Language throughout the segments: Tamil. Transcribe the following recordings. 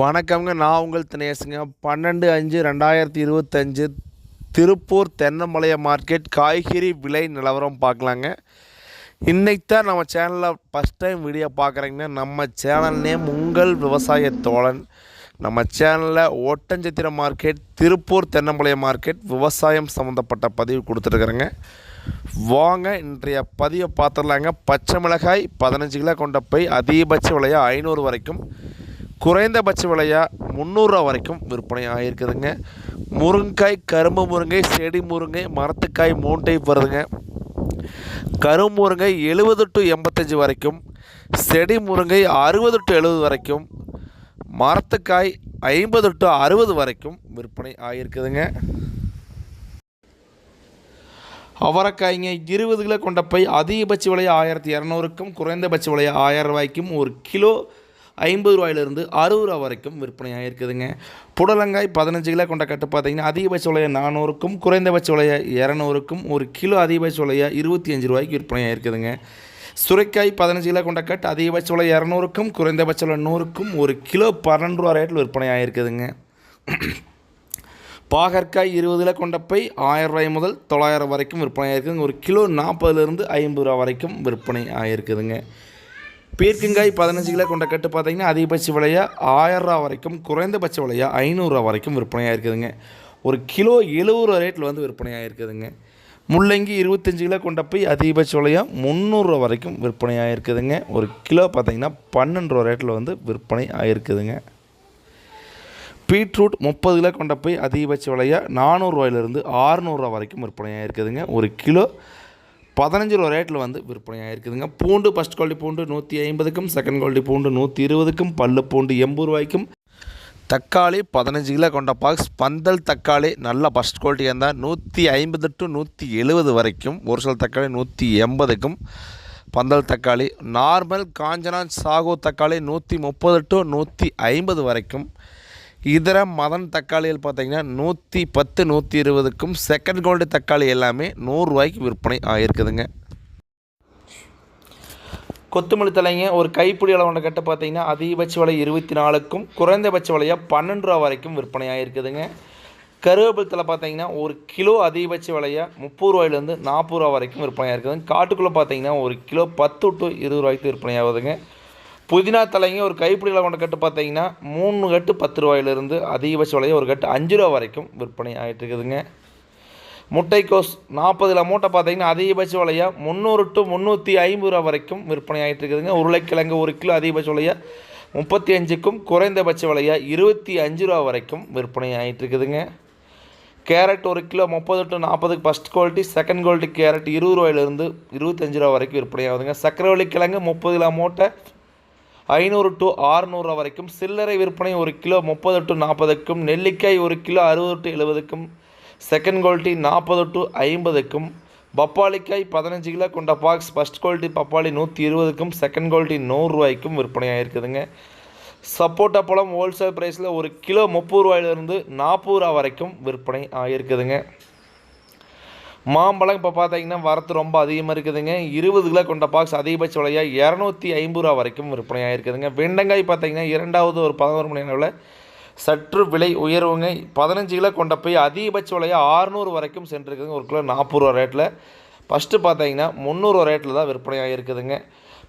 வணக்கம்ங்க. நான் உங்கள் தினேசுங்க. பன்னெண்டு அஞ்சு ரெண்டாயிரத்தி இருபத்தஞ்சு திருப்பூர் தென்னமலைய மார்க்கெட் காய்கறி விலை நிலவரம் பார்க்கலாங்க. இன்னைக்கு தான் நம்ம சேனலில் ஃபஸ்ட் டைம் வீடியோ பார்க்குறீங்கன்னா நம்ம சேனல் நேம் உங்கள் விவசாய தோழன். நம்ம சேனலில் ஒட்டஞ்சத்திர மார்க்கெட் திருப்பூர் தென்னமலைய மார்க்கெட் விவசாயம் சம்மந்தப்பட்ட பதிவு கொடுத்துருக்குறேங்க. வாங்க இன்றைய பதிவை பார்த்துடலாங்க. பச்சை மிளகாய் பதினஞ்சு கிலோ கொண்ட போய் அதிகபட்ச விலையாக ஐநூறு வரைக்கும். குறைந்தபட்ச விலையாக முந்நூறுரூவா வரைக்கும் விற்பனை ஆகிருக்குதுங்க முருங்கைக்காய் கரும்பு முருங்கை செடி முருங்கை மரத்துக்காய் மூணு டைப் வருதுங்க கரும்பு முருங்கை எழுபது டு எண்பத்தஞ்சு வரைக்கும் செடி முருங்கை அறுபது டு எழுபது வரைக்கும் மரத்துக்காய் ஐம்பது டு அறுபது வரைக்கும் விற்பனை ஆகியிருக்குதுங்க அவரைக்காய்ங்க இருபது கிலோ கொண்ட பை அதிகபட்ச விலை ஆயிரத்தி இரநூறுக்கும் குறைந்தபட்ச விலை ஆயிரம் ரூபாய்க்கும் ஒரு கிலோ ஐம்பது ரூபாயிலிருந்து அறுபது ரூபா வரைக்கும் விற்பனை இருக்குதுங்க. புடலங்காய் பதினஞ்சு கிலோ கொண்ட கட்டு பார்த்தீங்கன்னா அதிகபட்ச விலையை நானூறுக்கும் குறைந்தபட்ச விலையை இரநூறுக்கும் ஒரு கிலோ அதிகபட்ச விலையை இருபத்தி அஞ்சு ரூபாய்க்கு விற்பனை இருக்குதுங்க. சுரைக்காய் பதினஞ்சு கிலோ கொண்ட கட்டு அதிகபட்ச விலை இரநூறுக்கும் குறைந்தபட்ச விலை நூறுக்கும் ஒரு கிலோ பன்னெண்டு ரூபா ரேட்டில் விற்பனை ஆகிருக்குதுங்க பாகற்காய் இருபது கிலோ கொண்ட பை ஆயிரம் ரூபாய் முதல் தொள்ளாயிரம் வரைக்கும் விற்பனை ஆகிருக்குதுங்க ஒரு கிலோ நாற்பதுலேருந்து ஐம்பது ரூபா வரைக்கும் விற்பனை ஆகிருக்குதுங்க பீர்க்கங்காய் பதினஞ்சு கிலோ கொண்ட கட்டு பார்த்தீங்கன்னா அதிகபட்ச விலையாக ஆயிரம் வரைக்கும் குறைந்தபட்ச விலையாக ஐநூறுரூவா வரைக்கும் விற்பனையாக இருக்குதுங்க. ஒரு கிலோ எழுபது ரூபா ரேட்டில் வந்து விற்பனையாக இருக்குதுங்க. முள்ளங்கி இருபத்தஞ்சு கிலோ கொண்ட போய் அதிகபட்ச விலையாக முந்நூறுரூவா வரைக்கும் விற்பனையாக இருக்குதுங்க. ஒரு கிலோ பார்த்தீங்கன்னா பன்னெண்டு ரூபா ரேட்டில் வந்து விற்பனை ஆகிருக்குதுங்க பீட்ரூட் முப்பது கிலோ கொண்ட போய் அதிகபட்ச விலையாக நானூறுரூவாயிலிருந்து ஆறுநூறுரூவா வரைக்கும் விற்பனையாக இருக்குதுங்க. ஒரு கிலோ பதினஞ்சு ரூபா ரேட்டில் வந்து விற்பனையாக இருக்குதுங்க பூண்டு ஃபஸ்ட் குவாலிட்டி பூண்டு நூற்றி ஐம்பதுக்கும் செகண்ட் குவாலிட்டி பூண்டு நூற்றி இருபதுக்கும் பல்லு பூண்டு எண்பது ரூபாய்க்கும் தக்காளி பதினஞ்சு கிலோ கொண்ட பாக்ஸ் பந்தல் தக்காளி நல்ல ஃபஸ்ட் குவாலிட்டியாக இருந்தால் நூற்றி ஐம்பது டு நூற்றி எழுபது வரைக்கும் ஒரு சில தக்காளி நூற்றி எண்பதுக்கும் பந்தல் தக்காளி நார்மல் காஞ்சனா சாகோ தக்காளி நூற்றி முப்பது டு நூற்றி ஐம்பது வரைக்கும் இதர மதன் தக்காளிகள் பார்த்தீங்கன்னா நூற்றி பத்து நூற்றி இருபதுக்கும் செகண்ட் கோல்டு தக்காளி எல்லாமே நூறுரூவாய்க்கு விற்பனை ஆகிருக்குதுங்க கொத்தமல்லி தலைங்க ஒரு கைப்பிடி அளவுண்ட கட்ட பார்த்தீங்கன்னா அதிகபட்ச விலை இருபத்தி நாலுக்கும் குறைந்தபட்ச விலையாக பன்னெண்டு ரூபா வரைக்கும் விற்பனை ஆகிருக்குதுங்க கருவேப்பிலை தலை பார்த்தீங்கன்னா ஒரு கிலோ அதிகபட்ச விலையாக முப்பது ரூபாயிலேருந்து நாற்பது ரூபா வரைக்கும் விற்பனை ஆகிருக்குதுங்க காட்டுக்குள்ளே பார்த்தீங்கன்னா ஒரு கிலோ பத்து டு இருபது ரூபாய்க்கு விற்பனை ஆகுதுங்க. புதினா தலைங்க ஒரு கைப்பிடியில் கொண்ட கட்டு பார்த்தீங்கன்னா மூணு கட்டு பத்து ரூபாயிலிருந்து அதிகபட்ச விலையை ஒரு கட்டு அஞ்சு ரூபா வரைக்கும் விற்பனை ஆகிட்டு இருக்குதுங்க. முட்டைக்கோஸ் நாற்பதுல மூட்டை பார்த்தீங்கன்னா அதிகபட்ச விலையாக முந்நூறு டு முந்நூற்றி ஐம்பது ரூபா வரைக்கும் விற்பனை ஆகிட்டு இருக்குதுங்க. உருளைக்கிழங்கு ஒரு கிலோ அதிகபட்ச விலையாக முப்பத்தி அஞ்சுக்கும் குறைந்தபட்ச விலையாக இருபத்தி அஞ்சு ரூபா வரைக்கும் விற்பனை ஆகிட்டு இருக்குதுங்க. கேரட் ஒரு கிலோ முப்பது டு நாற்பதுக்கு first quality second quality carrot இருபது ரூபாயிலிருந்து இருபத்தஞ்சு ரூபா வரைக்கும் விற்பனை ஆகுதுங்க. சக்கரவள்ளி கிழங்கு முப்பது கிலோ மூட்டை ஐநூறு டு ஆறுநூறு வரைக்கும். சில்லறை விற்பனை ஒரு கிலோ முப்பது டு நாற்பதுக்கும் நெல்லிக்காய் ஒரு கிலோ அறுபது டு எழுபதுக்கும் செகண்ட் குவாலிட்டி நாற்பது டு ஐம்பதுக்கும் பப்பாளிக்காய் பதினஞ்சு கிலோ கொண்ட பாக்ஸ் ஃபஸ்ட் குவாலிட்டி பப்பாளி நூற்றி இருபதுக்கும் செகண்ட் குவாலிட்டி நூறுரூவாய்க்கும் விற்பனை ஆகிருக்குதுங்க சப்போட்டா பழம் ஹோல்சேல் ப்ரைஸில் ஒரு கிலோ முப்பது ரூபாயிலிருந்து நாற்பது ரூபா வரைக்கும் விற்பனை ஆகிருக்குதுங்க மாம்பழம் இப்போ பார்த்தீங்கன்னா வரத்து ரொம்ப அதிகமாக இருக்குதுங்க. இருபது கிலோ கொண்ட பாக்ஸ் அதிகபட்ச விலையாக இரநூத்தி ஐம்பது ரூபா வரைக்கும் விற்பனை ஆகிருக்குதுங்க வெண்டங்காய் பார்த்தீங்கன்னா இரண்டாவது ஒரு பதினோரு மணி நேரம் சற்று விலை உயர்வுங்க. பதினஞ்சு கிலோ கொண்ட போய் அதிகபட்ச விலையாக ஆறுநூறு வரைக்கும் சென்றிருக்குதுங்க. ஒரு கிலோ நாற்பது ரூபா ரேட்டில் ஃபஸ்ட்டு பார்த்தீங்கன்னா முந்நூறுவா ரேட்டில் தான் விற்பனை ஆகிருக்குதுங்க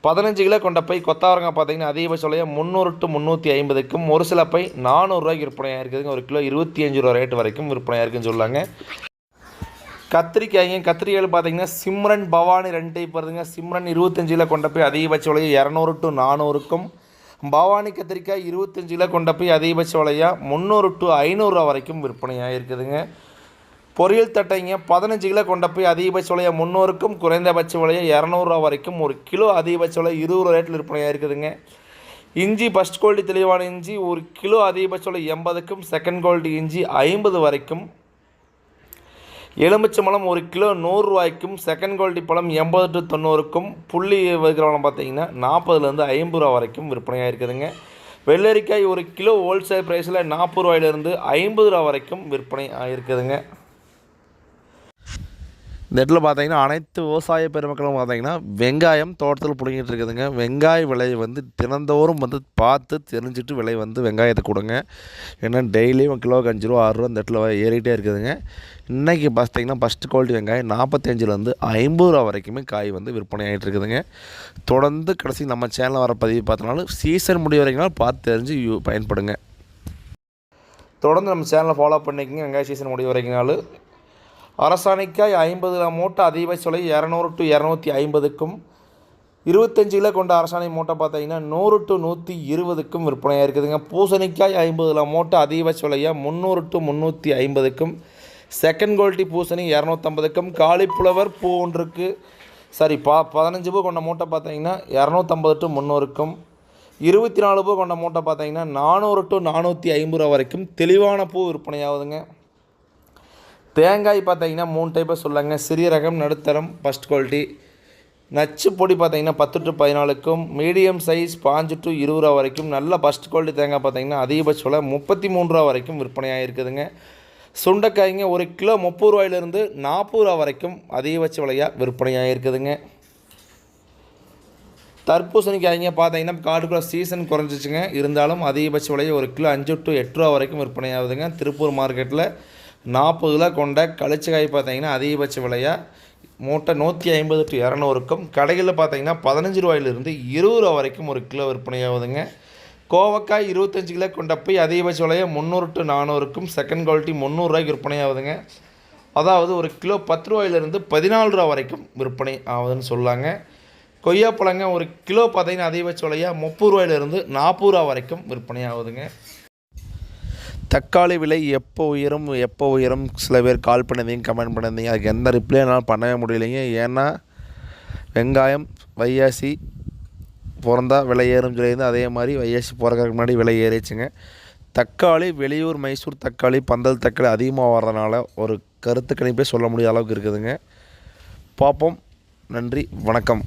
பதினஞ்சு கிலோ கொண்ட பை கொத்தாவரங்காய் பார்த்தீங்கன்னா அதிகபட்ச விலையாக முந்நூறு டு முந்நூற்றி ஐம்பதுக்கும் ஒரு சில பை நானூறுரூவாய்க்கு விற்பனை ஆகிருக்குதுங்க ஒரு கிலோ இருபத்தி அஞ்சு ரூபா ரேட்டு வரைக்கும் விற்பனை ஆயிருக்குன்னு சொல்லாங்க. கத்திரிக்காய்ங்க கத்திரிக்காயில் பார்த்தீங்கன்னா சிம்ரன் பவானி ரெண்டு டைப் வருதுங்க. சிம்ரன் இருபத்தஞ்சில் கொண்ட போய் அதிகபட்ச விலையை இரநூறு டு நானூறுக்கும் பவானி கத்திரிக்காய் இருபத்தஞ்சில் கொண்ட போய் அதிகபட்ச விலையாக முந்நூறு டு ஐநூறுரூவா வரைக்கும் விற்பனையாக இருக்குதுங்க. பொரியல் தட்டைங்க பதினஞ்சு கிலோ கொண்ட போய் அதிகபட்ச விலையை முந்நூறுக்கும் குறைந்தபட்ச விலையை இரநூறுவா வரைக்கும் ஒரு கிலோ அதிகபட்ச விலை இருபது ரூபா ரேட்டில் விற்பனையாக இருக்குதுங்க. இஞ்சி ஃபஸ்ட் குவாலிட்டி தெளிவான இஞ்சி ஒரு கிலோ அதிகபட்ச விலை எண்பதுக்கும் செகண்ட் குவாலிட்டி இஞ்சி ஐம்பது வரைக்கும் எலுமிச்சை பழம் ஒரு கிலோ நூறுரூவாய்க்கும் செகண்ட் குவாலிட்டி பழம் எண்பது டு தொண்ணூறுக்கும் புள்ளி வைக்கிற பழம் பார்த்தீங்கன்னா நாற்பதுலேருந்து ஐம்பது ரூபா வரைக்கும் விற்பனையாக இருக்குதுங்க. வெள்ளரிக்காய் ஒரு கிலோ ஹோல்சேல் ப்ரைஸில் நாற்பது ரூபாயிலிருந்து ஐம்பது ரூபா வரைக்கும் விற்பனை ஆகிருக்குதுங்க இந்த இடத்துல பார்த்தீங்கன்னா அனைத்து விவசாய பெருமக்களும் பார்த்தீங்கன்னா வெங்காயம் தோட்டத்தில் பிடிங்கிட்டு இருக்குதுங்க. வெங்காய விலையை வந்து தினந்தோறும் வந்து பார்த்து தெரிஞ்சுட்டு விலை வந்து வெங்காயத்தை கொடுங்க. ஏன்னா டெய்லியும் கிலோவுக்கு அஞ்சு ரூபா ஆறு ரூபா இந்த இடத்துல ஏறிட்டே இருக்குதுங்க. இன்றைக்கி பார்த்தீங்கன்னா ஃபஸ்ட்டு குவாலிட்டி வெங்காயம் நாற்பத்தஞ்சிலேருந்து ஐம்பது ரூபா வரைக்குமே காய் வந்து விற்பனை ஆகிட்டு இருக்குதுங்க. தொடர்ந்து கடைசி நம்ம சேனலில் வர பதிவு பார்த்தனாலும் சீசன் முடிவு வரைக்கும் பார்த்து தெரிஞ்சு யூ பயன்படுங்க. தொடர்ந்து நம்ம சேனலை ஃபாலோ பண்ணிக்கங்க. வெங்காய சீசன் முடிவு வரைக்கும்னாலும் அரசாணிக்காய் ஐம்பது கிலோ மூட்டை அதிகபட்ச விலை இரநூறு டு இரநூத்தி ஐம்பதுக்கும் இருபத்தஞ்சு கிலோ கொண்ட அரசாணை மூட்டை பார்த்தீங்கன்னா நூறு டு நூற்றி இருபதுக்கும் விற்பனையாக இருக்குதுங்க. பூசணிக்காய் ஐம்பது கிலோ மூட்டை அதிகபட்ச விலையாக முந்நூறு டு முந்நூற்றி ஐம்பதுக்கும் செகண்ட் குவாலிட்டி பூசணி இரநூத்தம்பதுக்கும் காலிஃப்ளவர் பூ ஒன்றுக்கு சாரி பா பதினஞ்சு பூ கொண்ட மூட்டை பார்த்தீங்கன்னா இரநூத்தம்பது டு முந்நூறுக்கும் இருபத்தி நாலு பூ கொண்ட மூட்டை பார்த்தீங்கன்னா நானூறு டு நானூற்றி ஐம்பது ரூபா வரைக்கும் தெளிவான பூ விற்பனையாகுதுங்க. தேங்காய் பார்த்தீங்கன்னா மூணு டைப்பாக சொல்லாங்க. சிறிய ரகம் நடுத்தரம் ஃபஸ்ட் குவாலிட்டி நச்சு பொடி பார்த்தீங்கன்னா பத்து டு பதினாலுக்கும் மீடியம் சைஸ் பாஞ்சு டு இருபது ரூபா வரைக்கும். நல்ல ஃபஸ்ட் குவாலிட்டி தேங்காய் பார்த்தீங்கன்னா அதிகபட்ச விலை முப்பத்தி மூணு ரூபா வரைக்கும் விற்பனையாக இருக்குதுங்க. சுண்டைக்காய்ங்க ஒரு கிலோ முப்பது ரூபாயிலிருந்து நாற்பது ரூபா வரைக்கும் அதிகபட்ச விலையாக விற்பனையாக இருக்குதுங்க. தர்பூசணிக்காய்ங்க பார்த்தீங்கன்னா காட்டுக்குள்ள சீசன் குறைஞ்சிச்சுங்க. இருந்தாலும் அதிகபட்ச விலையை ஒரு கிலோ அஞ்சு டு எட்டு ரூபா வரைக்கும் விற்பனையாகுதுங்க. திருப்பூர் மார்க்கெட்டில் நாற்பது கிலோ கொண்ட கழிச்சக்காய் பார்த்தீங்கன்னா அதிகபட்ச விலையாக மூட்டை நூற்றி ஐம்பது டு இரநூறுக்கும் கடைகளில் பார்த்தீங்கன்னா பதினஞ்சு ரூபாயிலிருந்து இருபது ரூபா வரைக்கும் ஒரு கிலோ விற்பனையாகுதுங்க. கோவக்காய் இருபத்தஞ்சு கிலோ கொண்ட போய் அதிகபட்ச விலையாக முந்நூறு டு நானூறுக்கும் செகண்ட் குவாலிட்டி முந்நூறுரூவாய்க்கு விற்பனையாகுதுங்க. அதாவது ஒரு கிலோ பத்து ரூபாயிலிருந்து பதினாலு ரூபா வரைக்கும் விற்பனை ஆகுதுன்னு சொல்லாங்க. கொய்யாப்பழங்க ஒரு கிலோ பார்த்தீங்கன்னா அதிகபட்ச விலையாக முப்பது ரூபாயிலிருந்து நாற்பது ரூபா வரைக்கும் விற்பனை ஆகுதுங்க தக்காளி விலை எப்போ உயரும் எப்போ உயரும்? சில பேர் கால் பண்ணதையும் கமெண்ட் பண்ணதையும் அதுக்கு எந்த ரிப்ளை என்னால் பண்ணவே முடியலைங்க. ஏன்னா வெங்காயம் வையாசி பிறந்தா விலை ஏறும் சொல்லியிருந்து அதே மாதிரி வையாசி பிறக்கறதுக்கு முன்னாடி விலை ஏறிச்சுங்க தக்காளி வெளியூர் மைசூர் தக்காளி பந்தல் தக்காளி அதிகமாக வர்றதுனால ஒரு கருத்து கணிப்பே சொல்ல முடியாத அளவுக்கு இருக்குதுங்க. பார்ப்போம். நன்றி வணக்கம்.